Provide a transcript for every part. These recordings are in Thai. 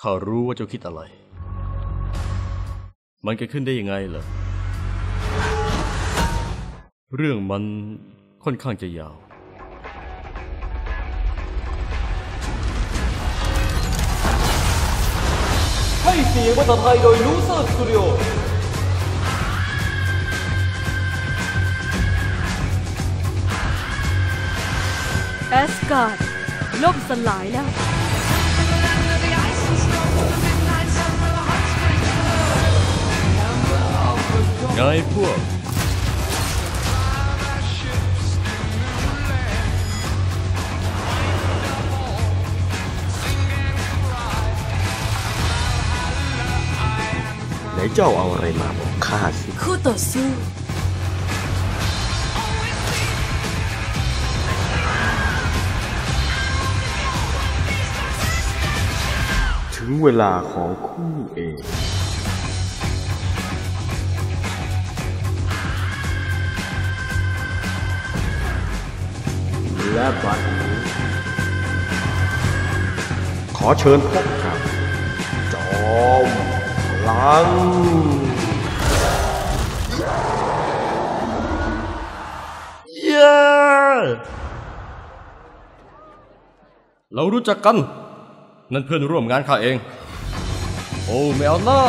ข้ารู้ว่าเจ้าคิดอะไร มันเกิดขึ้นได้ยังไงเหรอ เรื่องมันค่อนข้างจะยาว ให้เสียงภาษาไทยโดยลูเซอร์สตูดิโอแอสการ์ดล่มสลายแล้ว ไงพวก ไหนเจ้าเอาอะไรมาบอกข้าสิ คู่ต่อสู้ ถึงเวลาของคู่เอง และบัดนี้ ขอเชิญพบกับ จอมพลัง เย้ เรารู้จักกัน นั่นเพื่อนร่วมงานข้าเอง โอ้ไม่เอาหน้า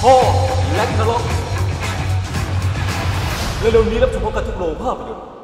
ท่อแล็กนาล็อก เร็วๆนี้รับชมพร้อมกันทุกโรงภาพยนตร์